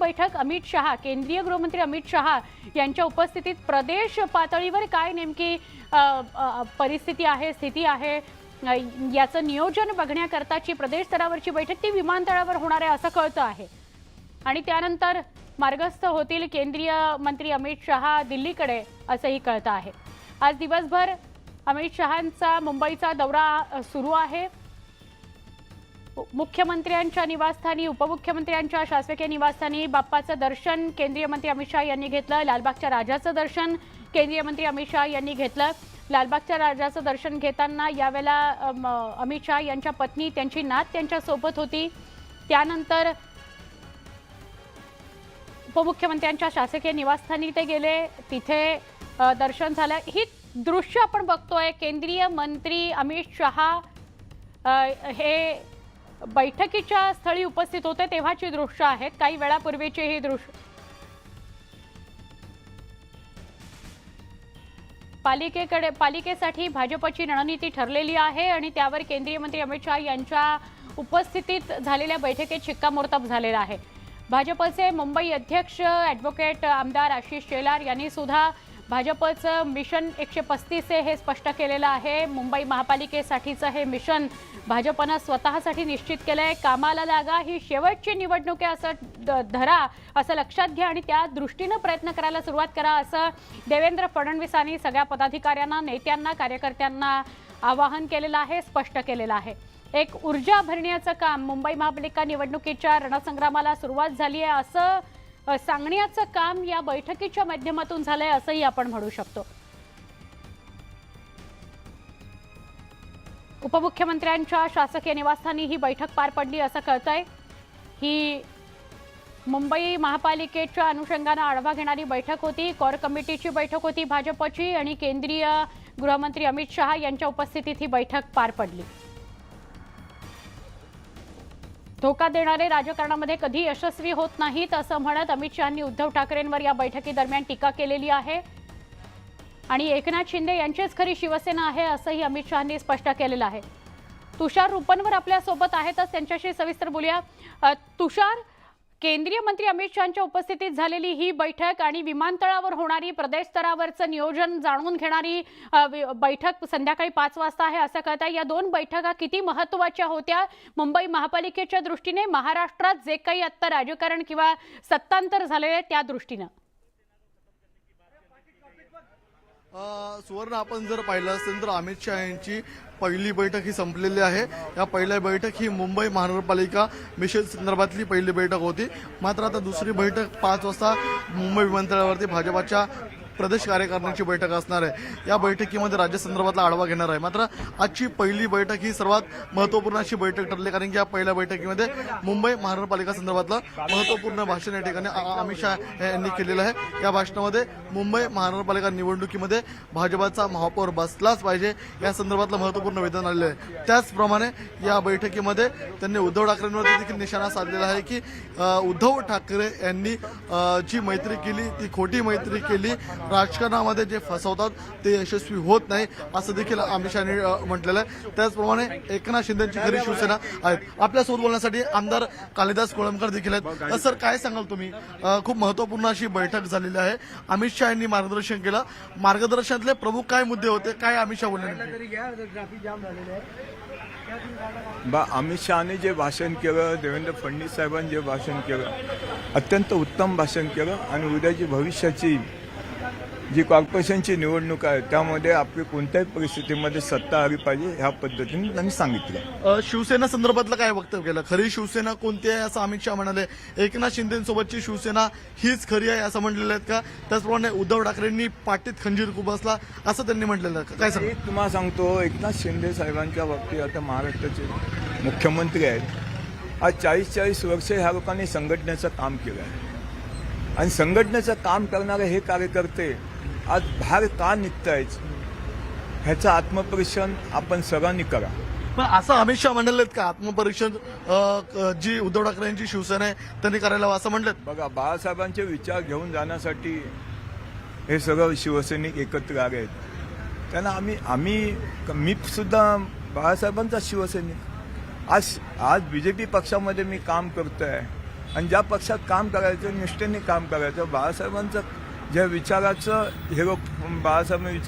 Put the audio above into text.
बैठक अमित शहा केंद्रीय गृहमंत्री अमित शहा यांच्या उपस्थितीत प्रदेश पातळीवर काय नेमकी परिस्थिती आहे स्थिती आहे याचं नियोजन बघण्याकरताची प्रदेश स्तरावरची बैठक ती विमानतळावर होणार आहे असं कळतं आहे. आणि त्यानंतर मार्गस्थ होतील केंद्रीय मंत्री अमित शहा दिल्लीकडे असंही कळतं आहे. आज दिवसभर अमित शहांचा मुंबईचा दौरा सुरू आहे. मुख्यमंत्र्यांच्या निवासस्थानी उपमुख्यमंत्र्यांच्या शासकीय निवासस्थानी बाप्पाचं दर्शन केंद्रीय मंत्री अमित शहा यांनी घेतलं. लालबागच्या राजाचं दर्शन केंद्रीय मंत्री अमित शहा यांनी घेतलं. लालबागच्या राजाचं दर्शन घेताना यावेळेला अमित शहा यांच्या पत्नी त्यांची नात त्यांच्यासोबत होती. त्यानंतर उपमुख्यमंत्र्यांच्या शासकीय निवासस्थानी ते गेले. तिथे दर्शन झालं. ही दृश्य आपण बघतोय. केंद्रीय मंत्री अमित शहा हे बैठकीच्या स्थळी उपस्थित होते तेव्हाची दृश्य आहेत. काही वेळापूर्वीची ही दृश्य. पालिकेकडे पालिकेसाठी भाजपची रणनीती ठरलेली आहे आणि त्यावर केंद्रीय मंत्री अमित शहा यांच्या उपस्थितीत झालेल्या बैठकीत शिक्कामोर्तब झालेला आहे. भाजपचे मुंबई अध्यक्ष ॲडव्होकेट आमदार आशिष शेलार यांनी सुद्धा भाजपचं मिशन एकशे पस्तीस हे स्पष्ट केलेलं आहे. मुंबई महापालिकेसाठीचं हे मिशन भाजपनं स्वतःसाठी निश्चित केलं आहे कामाला लागा ही शेवटची निवडणूक आहे असं द- धरा असं लक्षात घ्या आणि त्या दृष्टीनं प्रयत्न करायला सुरुवात करा असं देवेंद्र फडणवीसांनी सगळ्या पदाधिकाऱ्यांना नेत्यांना कार्यकर्त्यांना आवाहन केलेलं आहे स्पष्ट केलेलं आहे. एक ऊर्जा भरण्याचं काम मुंबई महापालिका निवडणुकीच्या रणसंग्रामाला सुरुवात झाली आहे असं सांगण्याचं काम या बैठकीच्या माध्यमातून झालंय असंही आपण म्हणू शकतो. उपमुख्यमंत्र्यांच्या शासकीय निवासस्थानी ही बैठक पार पडली असं कळतंय. ही मुंबई महापालिकेच्या अनुषंगानं आढावा घेणारी बैठक होती. कोर कमिटीची बैठक होती भाजपची आणि केंद्रीय गृहमंत्री अमित शहा यांच्या उपस्थितीत ही बैठक पार पडली. धोका देणारे राजकारणामध्ये कधी यशस्वी होत नाहीत असं म्हणत अमित शहांनी उद्धव ठाकरेंवर या बैठकीदरम्यान टीका केलेली आहे. आणि एकनाथ शिंदे यांचीच खरी शिवसेना आहे असंही अमित शहांनी स्पष्ट केलेलं आहे. तुषार रुपनवर आपल्यासोबत आहेतच त्यांच्याशी सविस्तर बोलूया. तुषार केंद्रीय मंत्री अमित शहाच्या उपस्थितीत झालेली ही बैठक आणि विमानतळावर होणारी प्रदेश स्तरावरचं नियोजन जाणून घेणारी बैठक संध्याकाळी पाच वाजता आहे. असं कळत आहे या दोन बैठका किती महत्त्वाच्या होत्या? मुंबई महापालिकेच्या दृष्टीने महाराष्ट्रात जे काही आत्ता राजकारण किंवा सत्तांतर झालेलं आहे त्या दृष्टीनं. सुवर्ण आपण जर पाहिलं असेल तर अमित शहा यांची पहिली बैठक ही संपलेली आहे. या पहिल्या बैठक ही मुंबई महानगरपालिका मिशन संदर्भातली पहिली बैठक होती. मात्र आता दुसरी बैठक पाच वाजता मुंबई विमानतळावरती भाजपाच्या प्रदेश कार्यकारिणीची बैठक असणार आहे. या बैठकीमध्ये राज्य संदर्भातला आढावा घेणार आहे. मात्र आजची पहिली बैठक ही सर्वात महत्त्वपूर्ण अशी बैठक ठरली कारण की या पहिल्या बैठकीमध्ये मुंबई महानगरपालिका संदर्भातलं महत्त्वपूर्ण भाषण या ठिकाणी अमित शाह यांनी केलेलं आहे. या भाषणामध्ये मुंबई महानगरपालिका निवडणुकीमध्ये भाजपाचा महापौर बसलाच पाहिजे या संदर्भातलं महत्त्वपूर्ण विधान आलेलं आहे. त्याचप्रमाणे या बैठकीमध्ये त्यांनी उद्धव ठाकरेंवर देखील निशाणा साधलेला आहे की उद्धव ठाकरे यांनी जी मैत्री केली ती खोटी मैत्री केली राजकारणामध्ये जे फसवतात ते यशस्वी होत नाही असं देखील अमित शहाने म्हटलेलं आहे. त्याचप्रमाणे एकनाथ शिंदेची खरी शिवसेना आहेत. आपल्यासोबत बोलण्यासाठी आमदार कालिदास कोळंबकर देखील आहेत. सर काय सांगाल तुम्ही? खूप महत्त्वपूर्ण अशी बैठक झालेली आहे. अमित शहा यांनी मार्गदर्शन केलं. मार्गदर्शनातले प्रमुख काय मुद्दे होते? काय अमित शहा बोलले बा अमित शहाने जे भाषण केलं देवेंद्र फडणवीस साहेबांनी जे भाषण केलं अत्यंत उत्तम भाषण केलं आणि उद्याची भविष्याची जी कॉर्पोरेशनची निवडणूक आहे त्यामध्ये आपली कोणत्याही परिस्थितीमध्ये सत्ता आली पाहिजे ह्या पद्धतीने त्यांनी सांगितलं. शिवसेना संदर्भातलं काय वक्तव्य केलं? खरी शिवसेना कोणती आहे असं अमित शहा म्हणाले. एकनाथ शिंदेसोबतची शिवसेना हीच खरी आहे असं म्हटलेलं आहेत का? त्याचप्रमाणे उद्धव ठाकरेंनी पाठीत खंजीर खुबसला असं त्यांनी म्हटलेलं आहे काय सांगा मी तुम्हाला सांगतो एकनाथ शिंदे साहेबांच्या बाबतीत आता महाराष्ट्राचे मुख्यमंत्री आहेत. आज चाळीस चाळीस वर्ष ह्या लोकांनी संघटनेचं काम केलं आहे. आणि संघटनेचं काम करणारे हे कार्यकर्ते आज बाहेर का निघतायत? ह्याचं आत्मपरीक्षण आपण सर्वांनी करा. पण असं अमित शहा म्हणाले का आत्मपरीक्षण जी उद्धव ठाकरे यांची शिवसेना आहे त्यांनी करायला हवं असं म्हणलं बघा बाळासाहेबांचे विचार घेऊन जाण्यासाठी हे सगळं शिवसैनिक एकत्र आले आहेत. त्यांना आम्ही आम्ही मी सुद्धा बाळासाहेबांचा शिवसैनिक. आज आज बी जे पी पक्षामध्ये मी काम करतोय. आणि ज्या पक्षात काम करायचं निष्ठेने काम करायचं बाळासाहेबांचं ज्या विचाराचं हे लोक बाळासाहेबांनी विचार